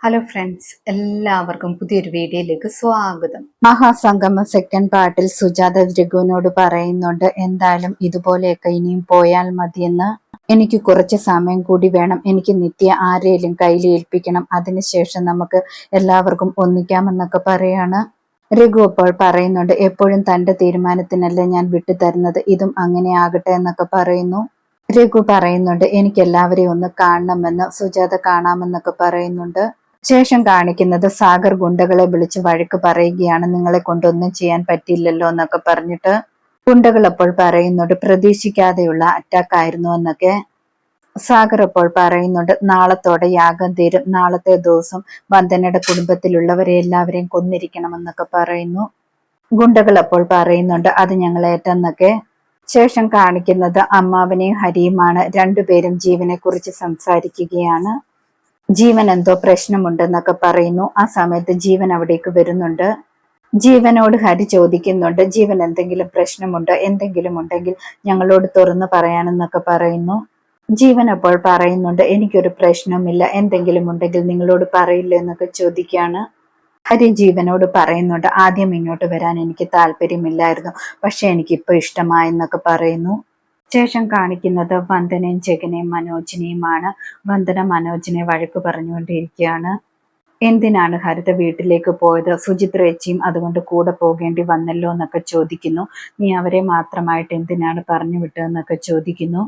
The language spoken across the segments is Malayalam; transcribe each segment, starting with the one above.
ഹലോ ഫ്രണ്ട്സ് എല്ലാവർക്കും പുതിയൊരു വീഡിയോയിലേക്ക് സ്വാഗതം. മഹാസംഗമ സെക്കൻഡ് പാർട്ടിൽ സുജാത രഘുവിനോട് പറയുന്നുണ്ട് എന്തായാലും ഇതുപോലെയൊക്കെ ഇനിയും പോയാൽ മതിയെന്ന് എനിക്ക് കുറച്ച് സമയം കൂടി വേണം. എനിക്ക് നിത്യ ആരെയും കയ്യിൽ ഏൽപ്പിക്കണം. അതിനുശേഷം നമുക്ക് എല്ലാവർക്കും ഒന്നിക്കാമെന്നൊക്കെ പറയാണ്. രഘു അപ്പോൾ പറയുന്നുണ്ട് എപ്പോഴും തന്റെ തീരുമാനത്തിനല്ല ഞാൻ വിട്ടുതരുന്നത്? ഇതും അങ്ങനെ ആകട്ടെ എന്നൊക്കെ പറയുന്നു. രഘു പറയുന്നുണ്ട് എനിക്ക് എല്ലാവരെയും ഒന്ന് കാണണമെന്ന് സുജാത കാണാമെന്നൊക്കെ പറയുന്നുണ്ട്. ശേഷം കാണിക്കുന്നത് സാഗർ ഗുണ്ടകളെ വിളിച്ച് വഴക്ക് പറയുകയാണ്. നിങ്ങളെ കൊണ്ടൊന്നും ചെയ്യാൻ പറ്റില്ലല്ലോ എന്നൊക്കെ പറഞ്ഞിട്ട് ഗുണ്ടകൾ അപ്പോൾ പറയുന്നുണ്ട് പ്രതീക്ഷിക്കാതെയുള്ള അറ്റാക്ക് ആയിരുന്നു എന്നൊക്കെ സാഗർ അപ്പോൾ പറയുന്നുണ്ട്. നാളത്തോടെ യാഗം തീരും. നാളത്തെ ദിവസം വന്ദനയുടെ കുടുംബത്തിലുള്ളവരെ എല്ലാവരെയും കൊന്നിരിക്കണമെന്നൊക്കെ പറയുന്നു. ഗുണ്ടകൾ അപ്പോൾ പറയുന്നുണ്ട് അത് ഞങ്ങൾ ഏറ്റെന്നൊക്കെ ശേഷം കാണിക്കുന്നത് അമ്മാവനെയും ഹരിയുമാണ്. രണ്ടുപേരും ജീവനെ കുറിച്ച് സംസാരിക്കുകയാണ്. ജീവൻ എന്തോ പ്രശ്നമുണ്ടെന്നൊക്കെ പറയുന്നു. ആ സമയത്ത് ജീവൻ അവിടേക്ക് വരുന്നുണ്ട്. ജീവനോട് ഹരി ചോദിക്കുന്നുണ്ട്. ജീവൻ എന്തെങ്കിലും പ്രശ്നമുണ്ടോ? എന്തെങ്കിലും ഉണ്ടെങ്കിൽ ഞങ്ങളോട് തുറന്നു പറയാനെന്നൊക്കെ പറയുന്നു. ജീവൻ അപ്പോൾ പറയുന്നുണ്ട് എനിക്കൊരു പ്രശ്നമില്ല എന്തെങ്കിലും ഉണ്ടെങ്കിൽ നിങ്ങളോട് പറയില്ല? എന്നൊക്കെ ചോദിക്കുകയാണ്. ഹരി ജീവനോട് പറയുന്നുണ്ട് ആദ്യം ഇങ്ങോട്ട് വരാൻ എനിക്ക് താല്പര്യമില്ലായിരുന്നു. പക്ഷെ എനിക്കിപ്പോൾ ഇഷ്ടമായെന്നൊക്കെ പറയുന്നു. ശേഷം കാണിക്കുന്നത് വന്ദനയും ജഗനെയും മനോജിനെയുമാണ്. വന്ദന മനോജിനെ വഴക്ക് പറഞ്ഞുകൊണ്ടിരിക്കുകയാണ്. എന്തിനാണ് ഹരിത വീട്ടിലേക്ക് പോയത്? സുചിത്രേച്ചിയും അതുകൊണ്ട് കൂടെ പോകേണ്ടി വന്നല്ലോ എന്നൊക്കെ ചോദിക്കുന്നു. നീ അവരെ മാത്രമായിട്ട് എന്തിനാണ് പറഞ്ഞു വിട്ടതെന്നൊക്കെ ചോദിക്കുന്നു.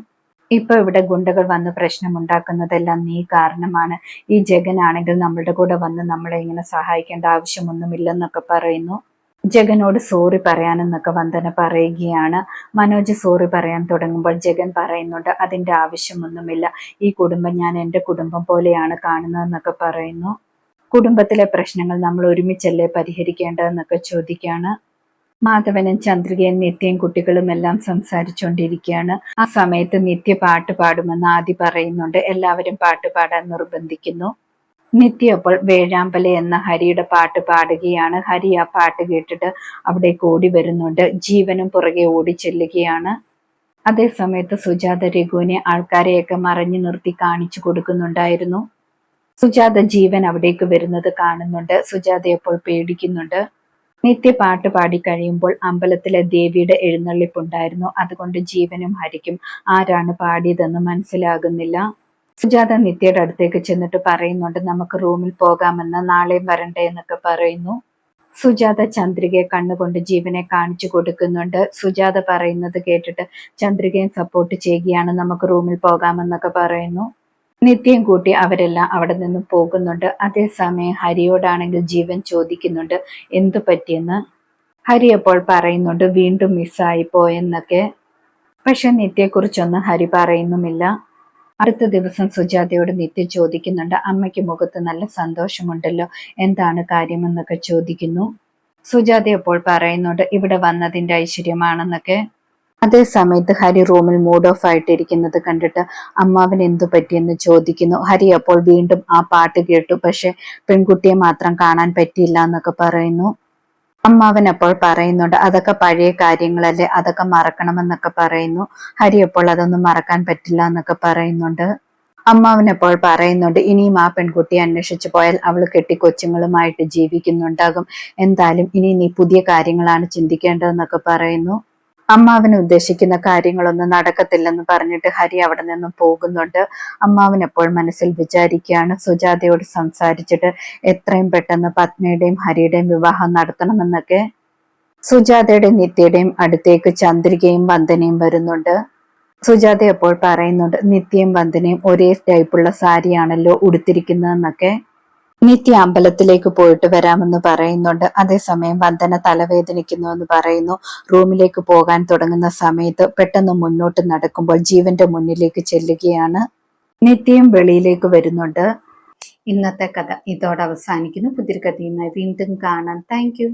ഇപ്പൊ ഇവിടെ ഗുണ്ടകൾ വന്ന് പ്രശ്നം പ്രശ്നമുണ്ടാക്കുന്നതെല്ലാം നീ കാരണമാണ്. ഈ ജഗനാണെങ്കിൽ നമ്മളുടെ കൂടെ വന്ന് നമ്മളെ ഇങ്ങനെ സഹായിക്കേണ്ട ആവശ്യമൊന്നുമില്ലെന്നൊക്കെ പറയുന്നു. ജഗനോട് സോറി പറയാനെന്നൊക്കെ വന്ദന പറയുകയാണ്. മനോജ് സോറി പറയാൻ തുടങ്ങുമ്പോൾ ജഗൻ പറയുന്നുണ്ട് അതിന്റെ ആവശ്യമൊന്നുമില്ല. ഈ കുടുംബം ഞാൻ എന്റെ കുടുംബം പോലെയാണ് കാണുന്നതെന്നൊക്കെ പറയുന്നു. കുടുംബത്തിലെ പ്രശ്നങ്ങൾ നമ്മൾ ഒരുമിച്ചല്ലേ പരിഹരിക്കേണ്ടതെന്നൊക്കെ ചോദിക്കുകയാണ്. മാധവനും ചന്ദ്രികയും നിത്യയും കുട്ടികളും എല്ലാം സംസാരിച്ചുകൊണ്ടിരിക്കുകയാണ്. ആ സമയത്ത് നിത്യ പാട്ട് പാടുമെന്ന് ആദ്യ പറയുന്നുണ്ട്. എല്ലാവരും പാട്ട് പാടാൻ നിർബന്ധിക്കുന്നു. നിത്യ അപ്പോൾ വേഴാമ്പല എന്ന ഹരിയുടെ പാട്ട് പാടുകയാണ്. ഹരി ആ പാട്ട് കേട്ടിട്ട് അവിടെ ഓടി വരുന്നുണ്ട്. ജീവനും പുറകെ ഓടി ചെല്ലുകയാണ്. അതേസമയത്ത് സുജാത രഘുവിനെ ആൾക്കാരെയൊക്കെ മറഞ്ഞു നിർത്തി കാണിച്ചു കൊടുക്കുന്നുണ്ടായിരുന്നു. സുജാത ജീവൻ അവിടേക്ക് വരുന്നത് കാണുന്നുണ്ട്. സുജാത അപ്പോൾ പേടിക്കുന്നുണ്ട്. നിത്യ പാട്ട് പാടി കഴിയുമ്പോൾ അമ്പലത്തിലെ ദേവിയുടെ എഴുന്നള്ളിപ്പുണ്ടായിരുന്നു. അതുകൊണ്ട് ജീവനും ഹരിക്കും ആരാണ് പാടിയതെന്ന് മനസ്സിലാകുന്നില്ല. സുജാത നിത്യയുടെ അടുത്തേക്ക് ചെന്നിട്ട് പറയുന്നുണ്ട് നമുക്ക് റൂമിൽ പോകാമെന്ന് നാളെയും വരണ്ടേ എന്നൊക്കെ പറയുന്നു. സുജാത ചന്ദ്രികയെ കണ്ണുകൊണ്ട് ജീവനെ കാണിച്ചു കൊടുക്കുന്നുണ്ട്. സുജാത പറയുന്നത് കേട്ടിട്ട് ചന്ദ്രികയും സപ്പോർട്ട് ചെയ്യുകയാണ് നമുക്ക് റൂമിൽ പോകാമെന്നൊക്കെ പറയുന്നു. നിത്യം കൂട്ടി അവരെല്ലാം അവിടെ നിന്ന് പോകുന്നുണ്ട്. അതേസമയം ഹരിയോടാണെങ്കിൽ ജീവൻ ചോദിക്കുന്നുണ്ട് എന്തു പറ്റിയെന്ന്? ഹരി അപ്പോൾ പറയുന്നുണ്ട് വീണ്ടും മിസ്സായി പോയെന്നൊക്കെ. പക്ഷെ നിത്യയെക്കുറിച്ചൊന്നും ഹരി പറയുന്നുമില്ല. അടുത്ത ദിവസം സുജാതയോട് നിത്യം ചോദിക്കുന്നുണ്ട് അമ്മയ്ക്ക് മുഖത്ത് നല്ല സന്തോഷമുണ്ടല്ലോ എന്താണ് കാര്യമെന്നൊക്കെ ചോദിക്കുന്നു? സുജാത അപ്പോൾ പറയുന്നുണ്ട് ഇവിടെ വന്നതിന്റെ ഐശ്വര്യമാണെന്നൊക്കെ. അതേ സമയത്ത് ഹരി റൂമിൽ മൂഡ് ഓഫ് ആയിട്ടിരിക്കുന്നത് കണ്ടിട്ട് അമ്മാവൻ എന്തു പറ്റിയെന്ന് ചോദിക്കുന്നു. ഹരി അപ്പോൾ വീണ്ടും ആ പാട്ട് കേട്ടു പക്ഷെ പെൺകുട്ടിയെ മാത്രം കാണാൻ പറ്റിയില്ല എന്നൊക്കെ പറയുന്നു. അമ്മാവൻ അപ്പോൾ പറയുന്നുണ്ട് അതൊക്കെ പഴയ കാര്യങ്ങളല്ലേ അതൊക്കെ മറക്കണമെന്നൊക്കെ പറയുന്നു. ഹരി അപ്പോൾ അതൊന്നും മറക്കാൻ പറ്റില്ല എന്നൊക്കെ പറയുന്നുണ്ട്. അമ്മാവൻ അപ്പോൾ പറയുന്നുണ്ട് ഇനിയും ആ പെൺകുട്ടി അന്വേഷിച്ചു പോയാൽ അവൾ കെട്ടി കൊച്ചുങ്ങളുമായിട്ട് ജീവിക്കുന്നുണ്ടാകും. എന്തായാലും ഇനി നീ പുതിയ കാര്യങ്ങളാണ് ചിന്തിക്കേണ്ടതെന്നൊക്കെ പറയുന്നു. അമ്മാവന് ഉദ്ദേശിക്കുന്ന കാര്യങ്ങളൊന്നും നടക്കത്തില്ലെന്ന് പറഞ്ഞിട്ട് ഹരി അവിടെ നിന്നും പോകുന്നുണ്ട്. അമ്മാവൻ എപ്പോൾ മനസ്സിൽ വിചാരിക്കുകയാണ് സുജാതയോട് സംസാരിച്ചിട്ട് എത്രയും പെട്ടെന്ന് പത്നിയുടെയും ഹരിയുടെയും വിവാഹം നടത്തണമെന്നൊക്കെ? സുജാതയുടെയും നിത്യയുടെയും അടുത്തേക്ക് ചന്ദ്രികയും വന്ദനയും വരുന്നുണ്ട്. സുജാത എപ്പോൾ പറയുന്നുണ്ട് നിത്യയും വന്ദനയും ഒരേ ടൈപ്പുള്ള സാരിയാണല്ലോ ഉടുത്തിരിക്കുന്നതെന്നൊക്കെ? നിത്യ അമ്പലത്തിലേക്ക് പോയിട്ട് വരാമെന്ന് പറയുന്നുണ്ട്. അതേസമയം വന്ദന തലവേദനിക്കുന്നു എന്ന് പറയുന്നു. റൂമിലേക്ക് പോകാൻ തുടങ്ങുന്ന സമയത്ത് പെട്ടെന്ന് മുന്നോട്ട് നടക്കുമ്പോൾ ജീവന്റെ മുന്നിലേക്ക് ചെല്ലുകയാണ്. നിത്യം വെളിയിലേക്ക് വരുന്നുണ്ട്. ഇന്നത്തെ കഥ ഇതോടെ അവസാനിക്കുന്നു. പുതിയ കഥയുമായി വീണ്ടും കാണാം. താങ്ക്